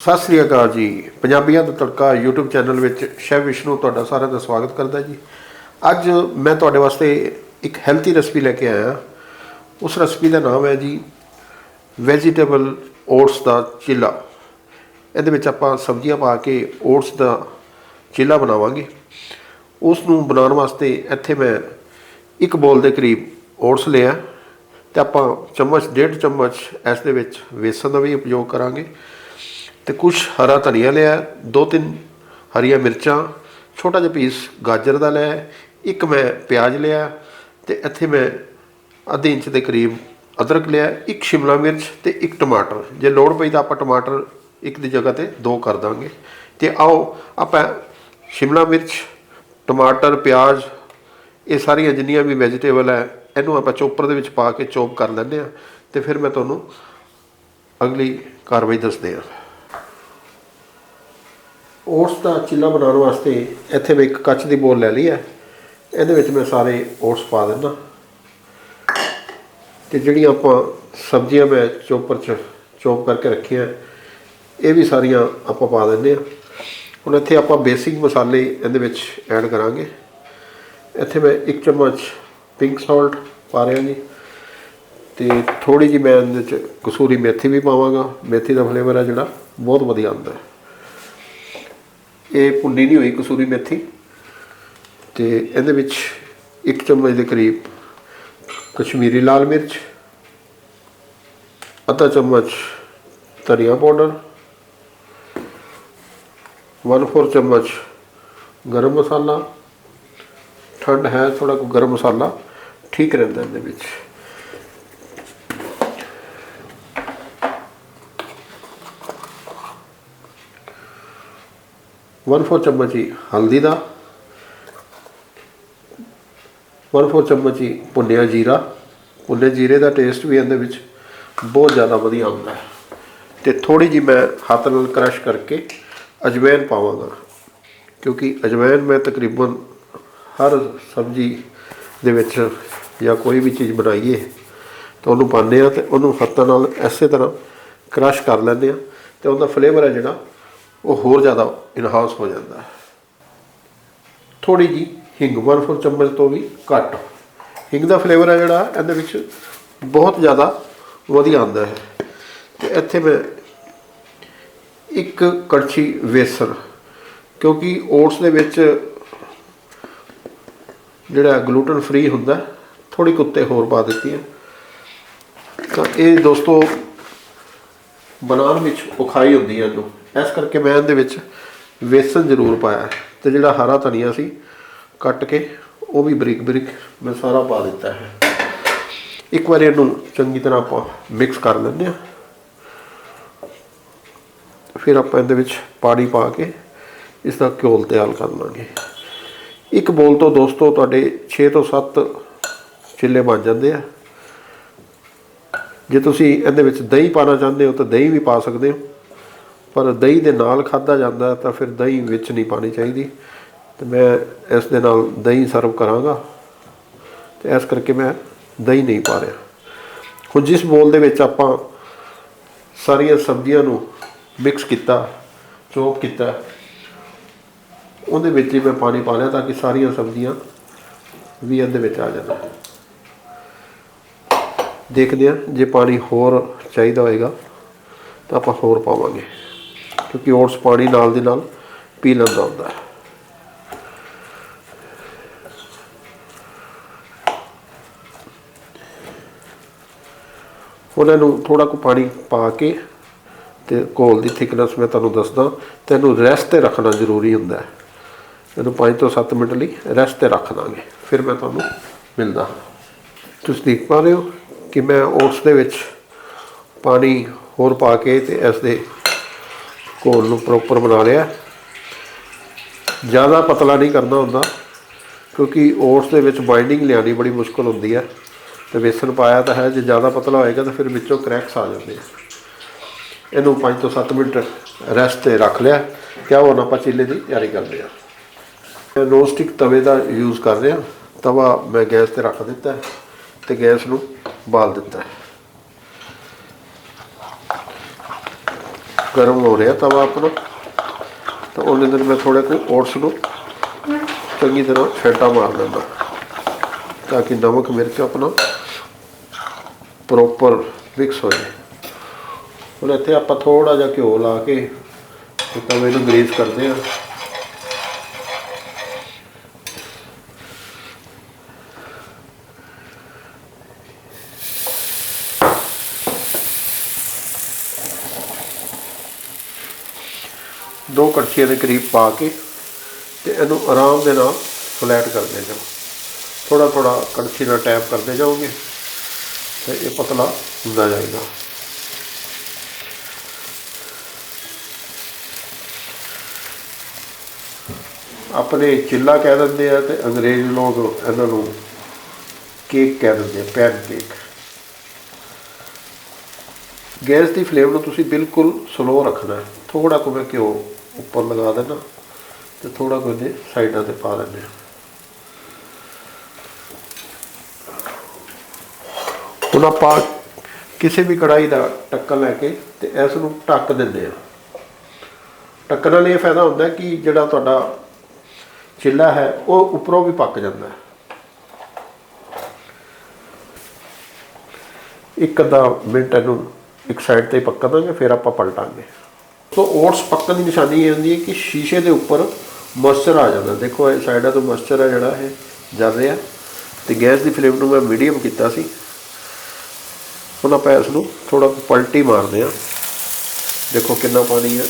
ਸਤਿ ਸ੍ਰੀ ਅਕਾਲ ਜੀ। ਪੰਜਾਬੀਆਂ ਦਾ ਤੜਕਾ YouTube ਚੈਨਲ ਵਿੱਚ ਸ਼ੈਵ ਵਿਸ਼ਨੂੰ ਤੁਹਾਡਾ ਸਾਰਿਆਂ ਦਾ ਸਵਾਗਤ ਕਰਦਾ ਜੀ। ਅੱਜ ਮੈਂ ਤੁਹਾਡੇ ਵਾਸਤੇ ਇੱਕ ਹੈਲਥੀ ਰੈਸਪੀ ਲੈ ਕੇ ਆਇਆ। ਉਸ ਰੈਸਪੀ ਦਾ ਨਾਮ ਹੈ ਜੀ ਵੈਜੀਟੇਬਲ ਓਟਸ ਦਾ ਚਿੱਲਾ। ਇਹਦੇ ਵਿੱਚ ਆਪਾਂ ਸਬਜ਼ੀਆਂ ਪਾ ਕੇ ਓਟਸ ਦਾ ਚਿੱਲਾ ਬਣਾਵਾਂਗੇ। ਉਸ ਨੂੰ ਬਣਾਉਣ ਵਾਸਤੇ ਇੱਥੇ ਮੈਂ ਇੱਕ ਬੋਲ ਦੇ ਕਰੀਬ ਓਟਸ ਲਿਆ। ਤੇ ਆਪਾਂ ਚਮਚ, ਡੇਢ ਚਮਚ ਇਸ ਦੇ ਵਿੱਚ ਵੇਸਣ ਦਾ ਵੀ ਉਪਯੋਗ ਕਰਾਂਗੇ। ਤੇ ਕੁਝ ਹਰਾ ਧਨੀਆ ਲਿਆ, ਦੋ ਤਿੰਨ ਹਰੀਆਂ ਮਿਰਚਾਂ, ਛੋਟਾ ਜਿਹਾ ਪੀਸ ਗਾਜਰ ਦਾ ਲਿਆ, ਇੱਕ ਮੈਂ ਪਿਆਜ਼ ਲਿਆ ਤੇ ਇੱਥੇ ਮੈਂ ਅੱਧੇ ਇੰਚ ਦੇ ਕਰੀਬ ਅਦਰਕ ਲਿਆ, ਇੱਕ ਸ਼ਿਮਲਾ ਮਿਰਚ ਤੇ ਇੱਕ ਟਮਾਟਰ। ਜੇ ਲੋੜ ਪਈ ਤਾਂ ਆਪਾਂ ਟਮਾਟਰ ਇੱਕ ਦੀ ਜਗ੍ਹਾ ਤੇ ਦੋ ਕਰ ਦਾਂਗੇ। ਤੇ ਆਓ ਆਪਾਂ ਸ਼ਿਮਲਾ ਮਿਰਚ, ਟਮਾਟਰ, ਪਿਆਜ਼, ਇਹ ਸਾਰੀਆਂ ਜਿੰਨੀਆਂ ਵੀ ਵੈਜੀਟੇਬਲ ਹੈ, ਇਹਨੂੰ ਆਪਾਂ ਚੋਪਰ ਦੇ ਵਿੱਚ ਪਾ ਕੇ ਚੋਪ ਕਰ ਲੈਂਦੇ ਆ ਤੇ ਫਿਰ ਮੈਂ ਤੁਹਾਨੂੰ ਅਗਲੀ ਕਾਰਵਾਈ ਦੱਸਦੇ ਹਾਂ। ਓਟਸ ਦਾ ਚਿੱਲਾ ਬਣਾਉਣ ਵਾਸਤੇ ਇੱਥੇ ਮੈਂ ਇੱਕ ਕੱਚ ਦੀ ਬੋਲ ਲੈ ਲਈ ਹੈ। ਇਹਦੇ ਵਿੱਚ ਮੈਂ ਸਾਰੇ ਓਟਸ ਪਾ ਦਿੰਦਾ। ਤੇ ਜਿਹੜੀਆਂ ਆਪਾਂ ਸਬਜ਼ੀਆਂ ਮੈਂ ਚੋਪਰ 'ਚ ਚੋਪ ਕਰਕੇ ਰੱਖੀਆਂ, ਇਹ ਵੀ ਸਾਰੀਆਂ ਆਪਾਂ ਪਾ ਦਿੰਦੇ ਆ ਹੁਣ ਇੱਥੇ ਆਪਾਂ ਬੇਸਿਕ ਮਸਾਲੇ ਇਹਦੇ ਵਿੱਚ ਐਡ ਕਰਾਂਗੇ। ਇੱਥੇ ਮੈਂ ਇੱਕ ਚਮਚ ਪਿੰਕ ਸਾਲਟ ਪਾ ਰਿਹਾ ਜੀ। ਤੇ ਥੋੜੀ ਜਿਹੀ ਮੈਂ ਇਹਦੇ ਵਿੱਚ ਕਸੂਰੀ ਮੇਥੀ ਵੀ ਪਾਵਾਂਗਾ। ਮੇਥੀ ਦਾ ਫਲੇਵਰ ਹੈ ਜਿਹੜਾ, ਬਹੁਤ ਵਧੀਆ ਆਉਂਦਾ ਹੈ। ਇਹ ਭੁੰਨੀ ਨਹੀਂ ਹੋਈ ਕਸੂਰੀ ਮੇਥੀ। ਤੇ ਇਹਦੇ ਵਿੱਚ ਇੱਕ ਚਮਚ ਦੇ ਕਰੀਬ ਕਸ਼ਮੀਰੀ ਲਾਲ ਮਿਰਚ, ਅੱਧਾ ਚਮਚ ਧਨੀਆ ਪਾਊਡਰ 1/4 ਚਮਚ ਗਰਮ ਮਸਾਲਾ। ਠੰਡ ਹੈ ਥੋੜਾ ਕੋ ਗਰਮ ਮਸਾਲਾ ਠੀਕ ਰਹਿੰਦਾ ਇਹਦੇ ਵਿੱਚ। ਵਨ ਫੋਰ ਚਮਚ ਹੀ ਹਲਦੀ ਦਾ ਵਨ ਫੋਰ ਚਮਚ ਹੀ ਭੁੰਨਿਆ ਜੀਰਾ ਭੁੰਨੇ ਜੀਰੇ ਦਾ ਟੇਸਟ ਵੀ ਇਹਦੇ ਵਿੱਚ ਬਹੁਤ ਜ਼ਿਆਦਾ ਵਧੀਆ ਆਉਂਦਾ ਹੈ। ਤੇ ਥੋੜੀ ਜੀ ਮੈਂ ਹੱਥ ਨਾਲ ਕ੍ਰਸ਼ ਕਰਕੇ ਅਜਵਾਇਣ ਪਾਵਾਂਗਾ। ਕਿਉਂਕਿ ਅਜਵਾਇਣ ਮੈਂ ਤਕਰੀਬਨ ਹਰ ਸਬਜ਼ੀ ਦੇ ਵਿੱਚ ਜਾਂ ਕੋਈ ਵੀ ਚੀਜ਼ ਬਣਾਈਏ ਤਾਂ ਉਹਨੂੰ ਪਾਉਂਦੇ ਆ ਤੇ ਉਹਨੂੰ ਹੱਥਾਂ ਨਾਲ ਐਸੇ ਤਰ੍ਹਾਂ ਕ੍ਰਸ਼ ਕਰ ਲੈਂਦੇ ਆ ਤੇ ਉਹਦਾ ਫਲੇਵਰ ਹੈ ਜਿਹੜਾ ਉਹ ਹੋਰ ਜ਼ਿਆਦਾ ਇਨਹਾਂਸ ਹੋ ਜਾਂਦਾ। ਹੈ ਥੋੜੀ ਜੀ ਹਿੰਗ ਵਨ ਫੋਰ ਚਮਚ ਤੋਂ ਵੀ ਘੱਟ। ਹਿੰਗ ਦਾ ਫਲੇਵਰ ਹੈ ਜਿਹੜਾ, ਇਹਦੇ ਵਿੱਚ ਬਹੁਤ ਜ਼ਿਆਦਾ ਵਧੀਆ ਆਉਂਦਾ ਹੈ। ਤੇ ਇੱਥੇ ਮੈਂ ਇੱਕ ਕੜਛੀ ਵੇਸਣ, ਕਿਉਂਕਿ ਓਟਸ ਦੇ ਵਿੱਚ ਜਿਹੜਾ ਗਲੂਟਨ ਫ੍ਰੀ ਹੁੰਦਾ ਥੋੜੀ ਕੁੱਤੇ ਹੋਰ ਪਾ ਦਿੱਤੀ ਹੈ ਤਾਂ ਇਹ ਦੋਸਤੋ ਬਣਾਉਣ ਵਿੱਚ ਔਖਾਈ ਹੁੰਦੀ ਹੈ ਇਹਨੂੰ ਇਸ ਕਰਕੇ ਮੈਂ ਇਹਦੇ ਵਿੱਚ ਵੇਸਣ ਜ਼ਰੂਰ ਪਾਇਆ ਹੈ ਤੇ ਜਿਹੜਾ ਹਰਾ ਧਨੀਆ ਸੀ, ਕੱਟ ਕੇ ਉਹ ਵੀ ਬਰੀਕ ਬਰੀਕ ਮੈਂ ਸਾਰਾ ਪਾ ਦਿੱਤਾ ਹੈ। ਇੱਕ ਵਾਰ ਇਹਨੂੰ ਚੰਗੀ ਤਰ੍ਹਾਂ ਆਪਾਂ ਮਿਕਸ ਕਰ ਲੈਂਦੇ ਹਾਂ। ਫਿਰ ਆਪਾਂ ਇਹਦੇ ਵਿੱਚ ਪਾਣੀ ਪਾ ਕੇ ਇਸ ਦਾ ਘੋਲ ਤਿਆਰ ਕਰ ਲਾਂਗੇ। ਇੱਕ ਬੋਲ ਤੋਂ ਦੋਸਤੋ, ਤੁਹਾਡੇ 6 ਤੋਂ 7 ਚਿੱਲੇ ਬਣ ਜਾਂਦੇ ਆ। ਜੇ ਤੁਸੀਂ ਇਹਦੇ ਵਿੱਚ ਦਹੀਂ ਪਾਣਾ ਚਾਹੁੰਦੇ ਹੋ ਤਾਂ ਦਹੀਂ ਵੀ ਪਾ ਸਕਦੇ ਹੋ। ਪਰ ਦਹੀਂ ਦੇ ਨਾਲ ਖਾਦਾ ਜਾਂਦਾ ਤਾਂ ਫਿਰ ਦਹੀਂ ਵਿੱਚ ਨਹੀਂ ਪਾਣੀ ਚਾਹੀਦੀ। ਤੇ ਮੈਂ ਇਸ ਦੇ ਨਾਲ ਦਹੀਂ ਸਰਵ ਕਰਾਂਗਾ। ਤੇ ਇਸ ਕਰਕੇ ਮੈਂ ਦਹੀਂ ਨਹੀਂ ਪਾ ਰਿਹਾ। ਹੁਣ ਜਿਸ ਬੋਲ ਦੇ ਵਿੱਚ ਆਪਾਂ ਸਾਰੀਆਂ ਸਬਜ਼ੀਆਂ ਨੂੰ ਮਿਕਸ ਕੀਤਾ, ਚੋਪ ਕੀਤਾ, ਉਹਦੇ ਵਿੱਚ ਹੀ ਮੈਂ ਪਾਣੀ ਪਾ ਲਿਆ ਤਾਂ ਕਿ ਸਾਰੀਆਂ ਸਬਜ਼ੀਆਂ ਵੀ ਇਹਦੇ ਵਿੱਚ ਆ ਜਾਣ। ਦੇਖਦੇ ਹਾਂ, ਜੇ ਪਾਣੀ ਹੋਰ ਚਾਹੀਦਾ ਹੋਏਗਾ ਤਾਂ ਆਪਾਂ ਹੋਰ ਪਾਵਾਂਗੇ, ਕਿਉਂਕਿ ਓਟਸ ਪਾਣੀ ਨਾਲ ਦੀ ਨਾਲ ਪੀ ਲੈਂਦਾ ਹੁੰਦਾ ਹੈ। ਉਹਨਾਂ ਨੂੰ ਥੋੜਾ ਕੁ ਪਾਣੀ ਪਾ ਕੇ ਤੇ ਘੋਲ ਦੀ ਥਿਕਨੈਸ ਮੈਂ ਤੁਹਾਨੂੰ ਦੱਸਦਾ, ਤੇ ਇਹਨੂੰ ਰੈਸਟ ਤੇ ਰੱਖਣਾ ਜ਼ਰੂਰੀ ਹੁੰਦਾ ਹੈ। ਇਹਨੂੰ 5 ਤੋਂ 7 ਮਿੰਟ ਲਈ ਰੈਸਟ ਤੇ ਰੱਖ ਦਾਂਗੇ। ਫਿਰ ਮੈਂ ਤੁਹਾਨੂੰ ਮਿਲਦਾ। ਹਾਂ। ਤੁਸੀਂ ਦੇਖ ਪਾ ਰਹੇ ਹੋ? ਕਿ ਮੈਂ ਓਟਸ ਦੇ ਵਿੱਚ ਪਾਣੀ ਹੋਰ ਪਾ ਕੇ ਤੇ ਇਸ ਦੇ ਘੋਲ ਨੂੰ ਪ੍ਰੋਪਰ ਬਣਾ ਲਿਆ। ਜ਼ਿਆਦਾ ਪਤਲਾ ਨਹੀਂ ਕਰਨਾ ਹੁੰਦਾ, ਕਿਉਂਕਿ ਓਟਸ ਦੇ ਵਿੱਚ ਬਾਈਂਡਿੰਗ ਲਿਆਉਣੀ ਬੜੀ ਮੁਸ਼ਕਲ ਹੁੰਦੀ ਹੈ ਤੇ ਵੇਸਣ ਪਾਇਆ ਤਾਂ ਹੈ, ਜੇ ਜ਼ਿਆਦਾ ਪਤਲਾ ਹੋਏਗਾ ਤਾਂ ਫਿਰ ਵਿੱਚੋਂ ਕ੍ਰੈਕਸ ਆ ਜਾਂਦੇ ਆ। ਇਹਨੂੰ 5 ਤੋਂ 7 ਮਿੰਟ ਰੈਸਟ ਤੇ ਰੱਖ ਲਿਆ। ਕਿਆ ਹੁਣ ਆਪਾਂ ਚੀਲੇ ਦੀ ਤਿਆਰੀ ਕਰਦੇ ਹਾਂ। ਮੈਂ ਨੋਨ ਸਟਿਕ ਤਵੇ ਦਾ ਯੂਜ਼ ਕਰ ਰਿਹਾ। ਤਵਾ ਮੈਂ ਗੈਸ ਤੇ ਰੱਖ ਦਿੱਤਾ ਹੈ ਤੇ ਗੈਸ ਨੂੰ ਬਾਲ ਦਿੱਤਾ। ਹੈ ਗਰਮ ਹੋ ਰਿਹਾ ਤਵਾ ਆਪਣਾ। ਤਾਂ ਉਹਨੇ ਦਿਨ ਮੈਂ ਥੋੜੇ ਕੁ ਓਟਸ ਨੂੰ ਚੰਗੀ ਤਰ੍ਹਾਂ ਫੇਟਾ ਮਾਰ ਦਿੰਦਾ ਤਾਂ ਕਿ ਨਮਕ, ਮਿਰਚ ਆਪਣਾ ਪ੍ਰੋਪਰ ਮਿਕਸ ਹੋ ਜਾਏ ਹੁਣ ਇੱਥੇ ਆਪਾਂ ਥੋੜਾ ਜਿਹਾ ਘਿਓ ਲਾ ਕੇ ਤੇ ਤਵੇ ਨੂੰ ਗਰੀਸ ਕਰਦੇ ਹਾਂ। ਦੋ ਕੜਛੀਆਂ ਦੇ ਕਰੀਬ ਪਾ ਕੇ ਤੇ ਇਹਨੂੰ ਆਰਾਮ ਦੇ ਨਾਲ ਫਲੈਟ ਕਰਦੇ ਜਾਓ ਥੋੜਾ ਥੋੜਾ ਕੜਛੀ ਨਾਲ ਟੈਪ ਕਰਦੇ ਜਾਓਗੇ ਤੇ ਇਹ ਪਤਲਾ ਹੁੰਦਾ ਜਾਏਗਾ। ਆਪਣੇ ਚਿੱਲਾ ਕਹਿ ਦਿੰਦੇ ਆ ਤੇ ਅੰਗਰੇਜ਼ ਲੋਕ ਇਹਨਾਂ ਨੂੰ ਕੇਕ ਕਹਿ ਦਿੰਦੇ ਆ, ਪੈਨ ਕੇਕ। ਗੈਸ ਦੀ ਫਲੇਮ ਨੂੰ ਤੁਸੀਂ ਬਿਲਕੁਲ ਸਲੋ ਰੱਖਣਾ ਹੈ ਥੋੜਾ ਕੁ ਮੈਂ ਘਿਓ ਉੱਪਰ ਲਗਾ ਦੇਣਾ ਤੇ ਥੋੜਾ ਕੁ ਇਹਦੇ ਸਾਈਡਾਂ ਤੇ ਪਾ ਦਿੰਦੇ ਹਾਂ। ਹੁਣ ਆਪਾਂ ਕਿਸੇ ਵੀ ਕੜਾਈ ਦਾ ਢੱਕਣ ਲੈ ਕੇ ਤੇ ਇਸ ਨੂੰ ਢੱਕ ਦਿੰਦੇ ਆ ਟੱਕਣ ਨਾਲ ਇਹ ਫਾਇਦਾ ਹੁੰਦਾ ਕਿ ਜਿਹੜਾ ਤੁਹਾਡਾ ਚਿੱਲਾ ਹੈ, ਉਹ ਉੱਪਰੋਂ ਵੀ ਪੱਕ ਜਾਂਦਾ ਇੱਕ ਅੱਧਾ ਮਿੰਟ ਇਹਨੂੰ ਇੱਕ ਸਾਈਡ ਤੇ ਪੱਕਣ ਦਾਂਗੇ, ਫਿਰ ਆਪਾਂ ਪਲਟਾਂਗੇ। ਸੋ ਓਟਸ ਪੱਕਣ ਦੀ ਨਿਸ਼ਾਨੀ ਇਹ ਹੁੰਦੀ ਹੈ ਕਿ ਸ਼ੀਸ਼ੇ ਦੇ ਉੱਪਰ ਮੋਇਸਚਰ ਆ ਜਾਂਦਾ। ਦੇਖੋ, ਇਹ ਸਾਈਡਾਂ ਤੋਂ ਮੋਇਸਚਰ ਹੈ ਜਿਹੜਾ ਇਹ ਜਲ ਰਿਹਾ। ਤੇ ਗੈਸ ਦੀ ਫਲੇਮ ਨੂੰ ਮੈਂ ਮੀਡੀਅਮ ਕੀਤਾ ਸੀ। ਹੁਣ ਆਪਾਂ ਇਸ ਨੂੰ ਥੋੜਾ ਪਲਟੀ ਮਾਰਦੇ ਆ ਦੇਖੋ ਕਿੰਨਾ ਪਾਣੀ ਹੈ।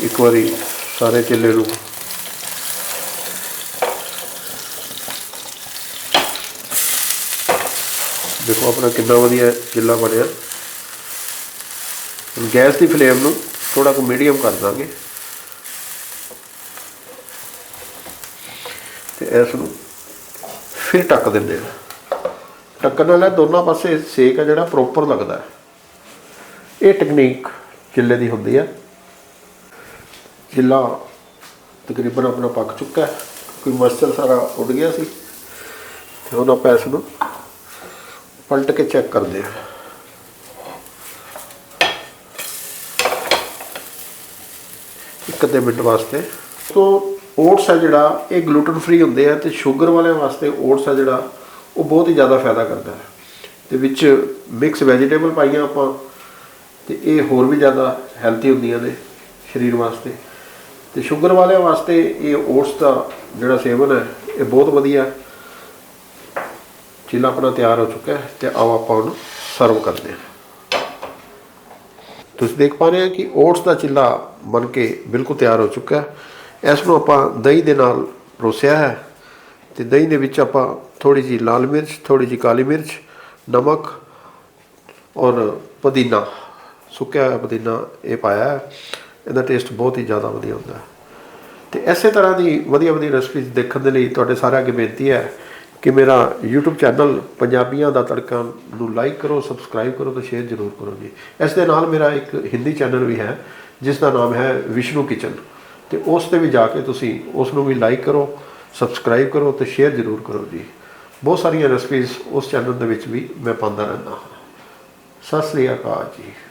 ਇੱਕ ਵਾਰੀ ਸਾਰੇ ਚਿੱਲੇ ਨੂੰ ਦੇਖੋ ਆਪਣਾ ਕਿੰਨਾ ਵਧੀਆ ਚਿੱਲਾ ਬਣਿਆ। ਹੁਣ ਗੈਸ ਦੀ ਫਲੇਮ ਨੂੰ ਥੋੜਾ ਕੁ ਮੀਡੀਅਮ ਕਰ ਦਾਂਗੇ। ਤੇ ਇਸ ਨੂੰ ਫਿਰ ਟੱਕ ਦਿੰਦੇ ਆ। ਟੱਕਣ ਨਾਲ ਦੋਨਾਂ ਪਾਸੇ ਸੇਕ ਆ ਜਿਹੜਾ ਪ੍ਰੋਪਰ ਲੱਗਦਾ। ਹੈ ਇਹ ਟੈਕਨੀਕ ਚਿੱਲੇ ਦੀ ਹੁੰਦੀ ਆ। ਚਿੱਲਾ ਤਕਰੀਬਨ ਆਪਣਾ ਪੱਕ ਚੁੱਕਾ ਹੈ। ਕੋਈ ਮਸਟਰ ਸਾਰਾ ਉੱਡ ਗਿਆ ਸੀ। ਤੇ ਹੁਣ ਆਪਾਂ ਇਸ ਨੂੰ ਪਲਟ ਕੇ ਚੈੱਕ ਕਰਦੇ ਹਾਂ ਇੱਕ ਅੱਧੇ ਮਿੰਟ ਵਾਸਤੇ। ਸੋ ਓਟਸ ਹੈ ਜਿਹੜਾ, ਇਹ ਗਲੂਟਨ ਫ੍ਰੀ ਹੁੰਦੇ ਆ ਤੇ ਸ਼ੂਗਰ ਵਾਲਿਆਂ ਵਾਸਤੇ ਓਟਸ ਹੈ ਜਿਹੜਾ, ਉਹ ਬਹੁਤ ਹੀ ਜ਼ਿਆਦਾ ਫਾਇਦਾ ਕਰਦਾ ਹੈ। ਤੇ ਵਿੱਚ ਮਿਕਸ ਵੈਜੀਟੇਬਲ ਪਾਈਆਂ ਆਪਾਂ, ਤੇ ਇਹ ਹੋਰ ਵੀ ਜ਼ਿਆਦਾ ਹੈਲਥੀ ਹੁੰਦੀਆਂ ਨੇ ਸਰੀਰ ਵਾਸਤੇ। ਤੇ ਸ਼ੂਗਰ ਵਾਲਿਆਂ ਵਾਸਤੇ ਇਹ ਓਟਸ ਦਾ ਜਿਹੜਾ ਸੇਵਨ ਹੈ, ਇਹ ਬਹੁਤ ਵਧੀਆ। ਚਿੱਲਾ ਆਪਣਾ ਤਿਆਰ ਹੋ ਚੁੱਕਾ ਹੈ ਤੇ ਆਓ ਆਪਾਂ ਉਹਨੂੰ ਸਰਵ ਕਰਦੇ ਹਾਂ। ਤੁਸੀਂ ਦੇਖ ਪਾ ਰਹੇ ਹੋ ਕਿ ਓਟਸ ਦਾ ਚਿੱਲਾ ਬਣ ਕੇ ਬਿਲਕੁਲ ਤਿਆਰ ਹੋ ਚੁੱਕਾ ਹੈ। ਇਸ ਨੂੰ ਆਪਾਂ ਦਹੀਂ ਦੇ ਨਾਲ ਪਰੋਸਿਆ ਹੈ ਤੇ ਦਹੀਂ ਦੇ ਵਿੱਚ ਆਪਾਂ ਥੋੜੀ ਜਿਹੀ ਲਾਲ ਮਿਰਚ ਥੋੜੀ ਜਿਹੀ ਕਾਲੀ ਮਿਰਚ, ਨਮਕ ਔਰ ਪੁਦੀਨਾ, ਸੁੱਕਿਆ ਪੁਦੀਨਾ ਇਹ ਪਾਇਆ ਹੈ। ਇਹਦਾ ਟੇਸਟ ਬਹੁਤ ਹੀ ਜ਼ਿਆਦਾ ਵਧੀਆ ਹੁੰਦਾ ਹੈ। ਤੇ ਇਸੇ ਤਰ੍ਹਾਂ ਦੀ ਵਧੀਆ ਵਧੀਆ ਰੈਸਪੀਜ਼ ਦੇਖਣ ਦੇ ਲਈ ਤੁਹਾਡੇ ਸਾਰਿਆਂ ਅੱਗੇ ਬੇਨਤੀ ਹੈ ਕਿ ਮੇਰਾ YouTube ਚੈਨਲ ਪੰਜਾਬੀਆਂ ਦਾ ਤੜਕਾ ਨੂੰ ਲਾਈਕ ਕਰੋ ਸਬਸਕ੍ਰਾਈਬ ਕਰੋ ਤੇ ਸ਼ੇਅਰ ਜ਼ਰੂਰ ਕਰੋ ਜੀ। ਇਸ ਦੇ ਨਾਲ ਮੇਰਾ ਇੱਕ ਹਿੰਦੀ ਚੈਨਲ ਵੀ ਹੈ, ਜਿਸ ਦਾ ਨਾਮ ਹੈ ਵਿਸ਼ਨੂੰ ਕਿਚਨ ਤੇ ਉਸ ਤੇ ਵੀ ਜਾ ਕੇ ਤੁਸੀਂ ਉਸ ਨੂੰ ਵੀ ਲਾਈਕ ਕਰੋ ਸਬਸਕ੍ਰਾਈਬ ਕਰੋ ਤੇ ਸ਼ੇਅਰ ਜ਼ਰੂਰ ਕਰੋ ਜੀ। ਬਹੁਤ ਸਾਰੀਆਂ ਰੈਸਪੀਜ਼ ਉਸ ਚੈਨਲ ਦੇ ਵਿੱਚ ਵੀ ਮੈਂ ਪਾਉਂਦਾ ਰਹਿੰਦਾ ਹਾਂ। ਸਤਿ ਸ੍ਰੀ ਅਕਾਲ ਜੀ।